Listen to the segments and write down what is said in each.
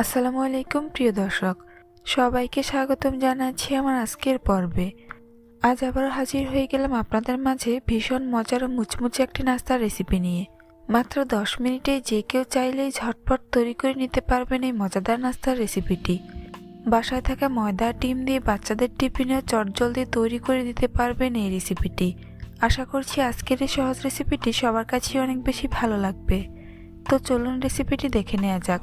আসসালামু আলাইকুম, প্রিয় দর্শক। সবাইকে স্বাগতম জানাচ্ছি আমার আজকের পর্বে। আজ আবার হাজির হয়ে গেলাম আপনাদের মাঝে ভীষণ মজার ও মুচমুচে একটি নাস্তার রেসিপি নিয়ে। মাত্র দশ মিনিটে যে কেউ চাইলেই ঝটপট তৈরি করে নিতে পারবেন এই মজাদার নাস্তার রেসিপিটি বাসায় থাকা ময়দা, ডিম দিয়ে বাচ্চাদের টিফিনেও চটজলদি তৈরি করে দিতে পারবেন এই রেসিপিটি আশা করছি আজকের এই সহজ রেসিপিটি সবার কাছেই অনেক বেশি ভালো লাগবে। তো চলুন রেসিপিটি দেখে নেওয়া যাক।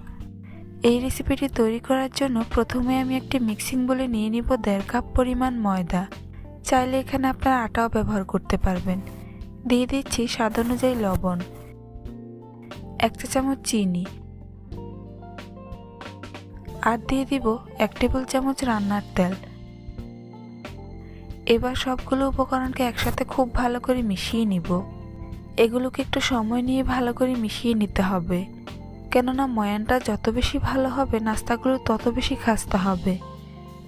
এই রেসিপিটি তৈরি করার জন্য প্রথমে আমি একটি মিক্সিং বলে নিয়ে নিব দেড় কাপ পরিমাণ ময়দা। চাইলে এখানে আপনারা আটাও ব্যবহার করতে পারবেন। দিয়ে দিচ্ছি স্বাদ অনুযায়ী লবণ। এক চা চামচ চিনি। আর দিয়ে দিব এক টেবিল চামচ রান্নার তেল। এবার সবগুলো উপকরণকে একসাথে খুব ভালো করে মিশিয়ে নিব। এগুলোকে একটু সময় নিয়ে ভালো করে মিশিয়ে নিতে হবে। কেননা ময়ানটা যত বেশি ভালো হবে, নাস্তাগুলো তত বেশি খাস্তা হবে।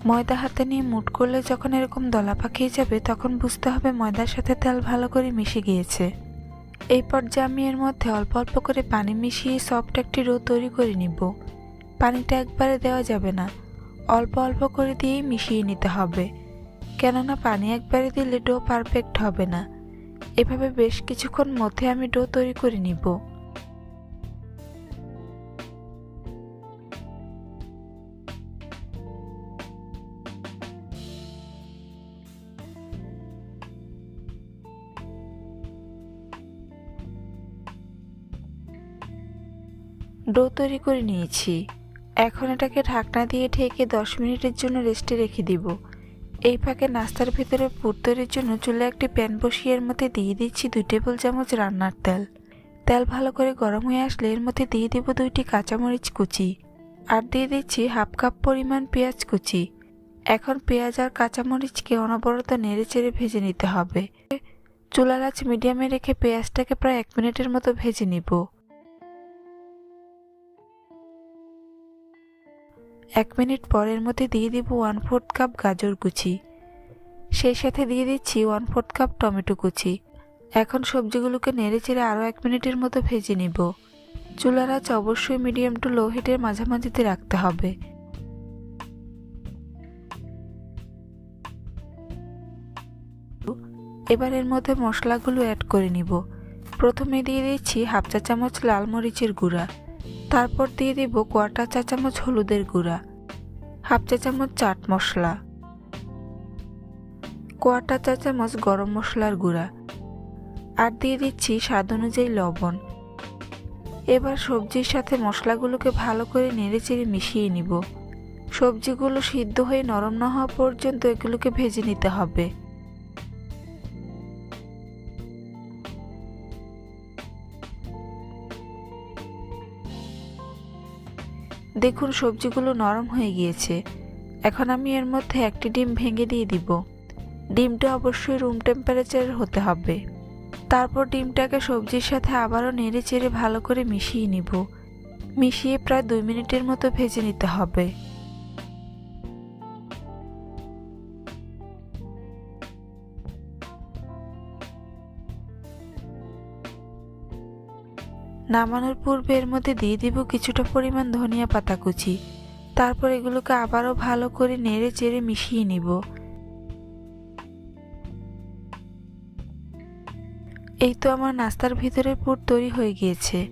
ময়দা হাতে নিয়ে মুট করলে যখন এরকম দলা পাকিয়ে যাবে, তখন বুঝতে হবে ময়দার সাথে তেল ভালো করে মিশে গিয়েছে। এই পর্যায়ে আমি এর মধ্যে অল্প অল্প করে পানি মিশিয়ে সফট একটি রো তৈরি করে নিব। পানিটা একবারে দেওয়া যাবে না। অল্প অল্প করে দিয়েই মিশিয়ে নিতে হবে। কেননা পানি একবারে দিলে ডো পারফেক্ট হবে না। এভাবে বেশ কিছুক্ষণ মধ্যে আমি ডো তৈরি করে নিব। ডো তৈরি করে নিয়েছি। এখন এটাকে ঢাকনা দিয়ে ঢেকে দশ মিনিটের জন্য রেস্টে রেখে দিব। এই ফাঁকে নাস্তার ভেতরে পুর জন্য চুলে একটি প্যান বসিয়ে এর মধ্যে দিয়ে দিচ্ছি দুই টেবিল চামচ রান্নার তেল। তেল ভালো করে গরম হয়ে আসলে এর মধ্যে দিয়ে দিব দুইটি কাঁচামরিচ কুচি আর দিয়ে দিচ্ছি হাফ কাপ পরিমাণ পেঁয়াজ কুচি। এখন পেঁয়াজ আর কাঁচামরিচকে অনবরত নেড়ে চেড়ে ভেজে নিতে হবে। চুলার আঁচ মিডিয়ামে রেখে পেঁয়াজটাকে প্রায় এক মিনিটের মতো ভেজে নিব। এক মিনিট পরের মধ্যে দিয়ে দিব ওয়ান ফোর্থ কাপ গাজর কুচি। সেই সাথে দিয়ে দিচ্ছি ওয়ান ফোর্থ কাপ টমেটো কুচি। এখন সবজিগুলোকে নেড়ে চেড়ে আরও এক মিনিটের মতো ভেজে নিব। চুলার আঁচ অবশ্যই মিডিয়াম টু লো হিটের মাঝামাঝিতে রাখতে হবে। এবার এর মধ্যে মশলাগুলো অ্যাড করে নিব। প্রথমে দিয়ে দিচ্ছি হাফ চা চামচ লাল মরিচের গুঁড়া। তারপর দিয়ে দিব কোয়াটার চা চামচ হলুদের গুঁড়া, হাফ চা চামচ চাট মশলা কোয়াটার চা চামচ গরম মশলার গুঁড়া আর দিয়ে দিচ্ছি স্বাদ অনুযায়ী লবণ। এবার সবজির সাথে মশলাগুলোকে ভালো করে নেড়েচেড়ে মিশিয়ে নিব। সবজিগুলো সিদ্ধ হয়ে নরম না হওয়া পর্যন্ত এগুলোকে ভেজে নিতে হবে। দেখুন সবজিগুলো নরম হয়ে গিয়েছে। এখন আমি এর মধ্যে একটি ডিম ভেঙে দিয়ে দিব। ডিমটা অবশ্যই রুম টেম্পারেচারের হতে হবে। তারপর ডিমটাকে সবজির সাথে আবারও নেড়ে চেড়ে ভালো করে মিশিয়ে নিব। মিশিয়ে প্রায় দুই মিনিটের মতো ভেজে নিতে হবে। নামানোর পূর্বে এর মধ্যে দিয়ে দিব কিছুটা পরিমাণ ধনিয়া পাতা কুচি। তারপর এগুলোকে আবারও ভালো করে নেড়ে চেড়ে মিশিয়ে নিব। এই তো আমার নাস্তার ভিতরের পুর তৈরি হয়ে গিয়েছে।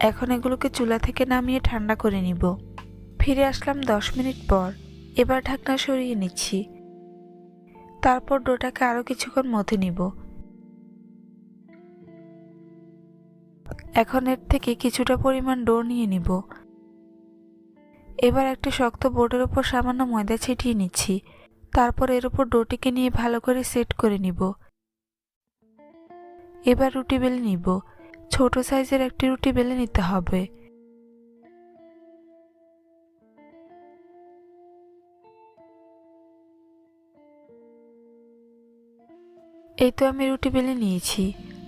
এখন এগুলোকে চুলা থেকে নামিয়ে ঠান্ডা করে নিব। ফিরে আসলাম দশ মিনিট পর। এবার ঢাকনা সরিয়ে নিচ্ছি। তারপর ডোটাকে আরও কিছুক্ষণ মধ্যে নিব। এখন এর থেকে কিছুটা পরিমাণ ডো নিয়ে নিব। এবার একটি শক্ত বোর্ডের উপর সামান্য ময়দা ছিটিয়ে নিচ্ছি। তারপর এর উপর ডোটিকে নিয়ে ভালো করে সেট করে নিব। এবার রুটি বেলে নিব। ছোট সাইজের একটি রুটি বেলে নিতে হবে। এই তো আমি রুটি বেলে নিয়েছি।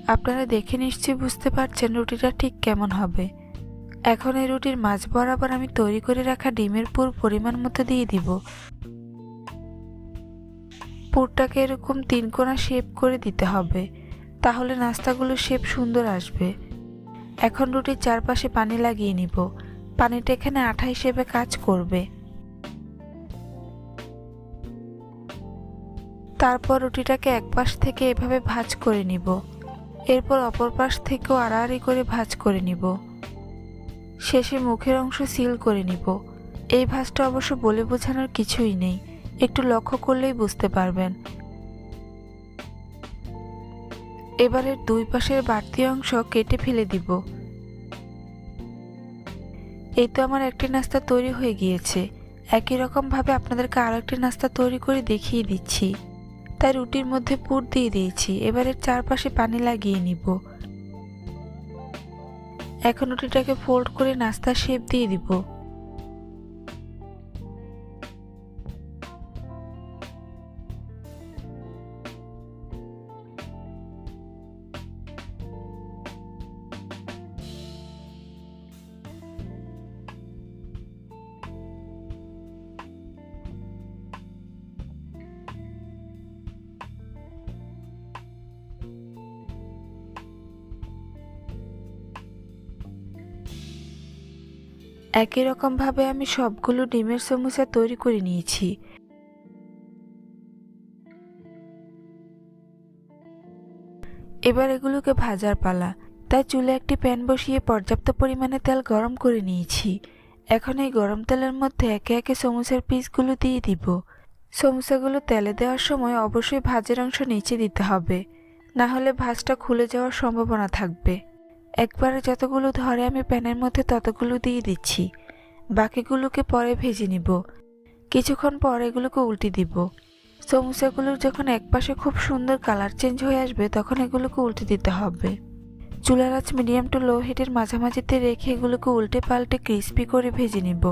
আপনারা দেখে নিশ্চয়ই বুঝতে পারছেন রুটিটা ঠিক কেমন হবে। এখন এই রুটির মাঝ বরাবর আমি তৈরি করে রাখা ডিমের পুর পরিমাণ মতো দিয়ে দিব। পুরটাকে এরকম তিন কোণা শেপ করে দিতে হবে, তাহলে নাস্তাগুলো শেপ সুন্দর আসবে। এখন রুটির চারপাশে পানি লাগিয়ে নিব। পানিটা এখানে আঠা হিসেবে কাজ করবে। তারপর রুটিটাকে এক পাশ থেকে এভাবে ভাজ করে নিব। এরপর অপর পাশ থেকেও আড়াআড়ি করে ভাঁজ করে নিব। শেষে মুখের অংশ সিল করে নিব। এই ভাঁজটা অবশ্য বলে বোঝানোর কিছুই নেই। একটু লক্ষ্য করলেই বুঝতে পারবেন। এবারের দুই পাশের বাড়তি অংশ কেটে ফেলে দিব। এই তো আমার একটি নাস্তা তৈরি হয়ে গিয়েছে। একই রকমভাবে আপনাদেরকে আরও একটি নাস্তা তৈরি করে দেখিয়ে দিচ্ছি। তাই রুটির মধ্যে পুর দিয়ে দিয়েছি। এবারে চারপাশে পানি লাগিয়ে নিব। এখন রুটিটাকে ফোল্ড করে নাস্তা শেপ দিয়ে দিব। একই রকমভাবে আমি সবগুলো ডিমের সমোসা তৈরি করে নিয়েছি। এবার এগুলোকে ভাজার পালা। তাই চুলে একটি প্যান বসিয়ে পর্যাপ্ত পরিমাণে তেল গরম করে নিয়েছি। এখন এই গরম তেলের মধ্যে একে একে সমোসার পিসগুলো দিয়ে দিব। সমোসাগুলো তেলে দেওয়ার সময় অবশ্যই ভাজের অংশ নিচে দিতে হবে। না হলে ভাজটা খুলে যাওয়ার সম্ভাবনা থাকবে। একবারে যতগুলো ধরে আমি প্যানের মধ্যে ততগুলো দিয়ে দিচ্ছি। বাকিগুলোকে পরে ভেজে নিব। কিছুক্ষণ পর এগুলোকে উল্টে দিব। সমোসাগুলোর যখন একপাশে খুব সুন্দর কালার চেঞ্জ হয়ে আসবে, তখন এগুলোকে উল্টে দিতে হবে। চুলার আঁচ মিডিয়াম টু লো হিটের মাঝামাঝিতে রেখে এগুলোকে উল্টে পাল্টে ক্রিস্পি করে ভেজে নিব।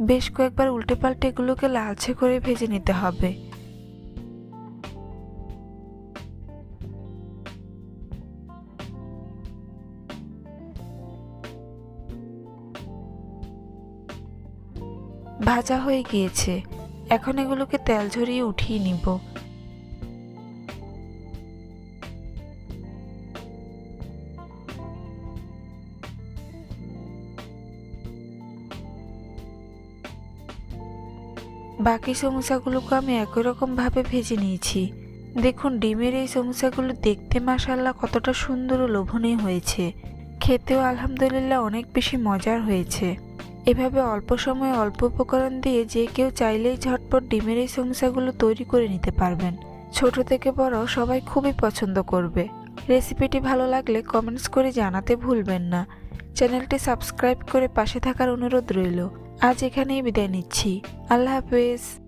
বেশ কয়েকবার উল্টে পাল্টে এগুলোকে লালচে করে ভেজে নিতে হবে। ভাজা হয়ে গিয়েছে। এখন এগুলোকে তেল ঝরিয়ে উঠিয়ে নিব। বাকি সমোসাগুলোকে আমি একই রকমভাবে ভেজে নিয়েছি। দেখুন, ডিমের এই সমোসাগুলো দেখতে মাসাল্লাহ কতটা সুন্দর ও লোভনীয় হয়েছে। খেতেও আলহামদুলিল্লাহ অনেক বেশি মজার হয়েছে। এভাবে অল্প সময়ে অল্প উপকরণ দিয়ে যে কেউ চাইলেই ঝটপট ডিমের এই সমস্যাগুলো তৈরি করে নিতে পারবেন। ছোট থেকে বড় সবাই খুবই পছন্দ করবে। রেসিপিটি ভালো লাগলে কমেন্টস করে জানাতে ভুলবেন না। চ্যানেলটি সাবস্ক্রাইব করে পাশে থাকার অনুরোধ রইল। আজ এখানেই বিদায় নিচ্ছি। আল্লাহ হাফেজ।